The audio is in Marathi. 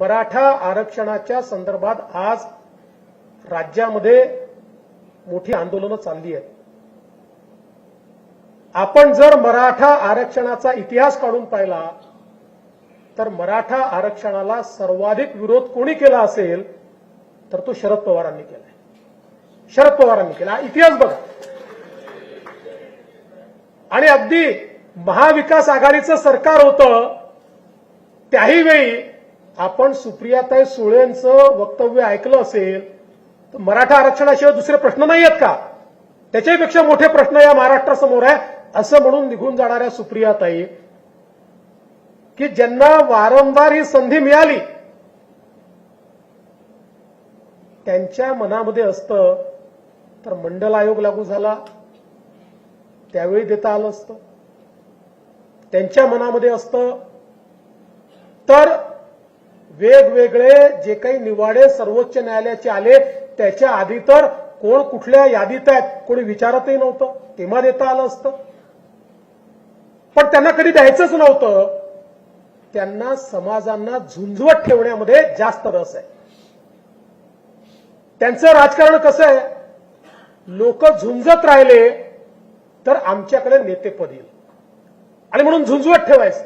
मराठा आरक्षणाच्या संदर्भात आज राज्यामध्ये मोठी आंदोलनं चालली आहेत. आपण जर मराठा आरक्षणाचा इतिहास काढून पाहिला तर मराठा आरक्षणाला सर्वाधिक विरोध कोणी केला असेल तर तो शरद पवारांनी केलाय शरद पवारांनी केला. इतिहास बघा. आणि अगदी महाविकास आघाडीचं सरकार होतं त्याही वेळी आपण सुप्रियाताई सुळेंचं वक्तव्य ऐकलं असेल तर मराठा आरक्षणाशिवाय दुसरे प्रश्न नाही आहेत का? त्याच्यापेक्षा मोठे प्रश्न या महाराष्ट्रासमोर आहे असं म्हणून निघून जाणाऱ्या सुप्रियाताई की ज्यांना वारंवार ही संधी मिळाली त्यांच्या मनामध्ये असतं तर मंडल आयोग लागू झाला त्यावेळी देता आलं असतं. त्यांच्या मनामध्ये असतं तर वेगवेगळे जे काही निवाडे सर्वोच्च न्यायालयाचे आले त्याच्या आधी तर कोण कुठल्या यादीत आहेत कोणी विचारतही नव्हतं. तेव्हा देता आलं असतं. पण त्यांना कधी द्यायचंच नव्हतं. त्यांना समाजांना झुंजवत ठेवण्यामध्ये जास्त रस आहे. त्यांचं राजकारण कसं आहे? लोक झुंजत राहिले तर आमच्याकडे नेतेपद येईल. आणि म्हणून झुंजवत ठेवायचं.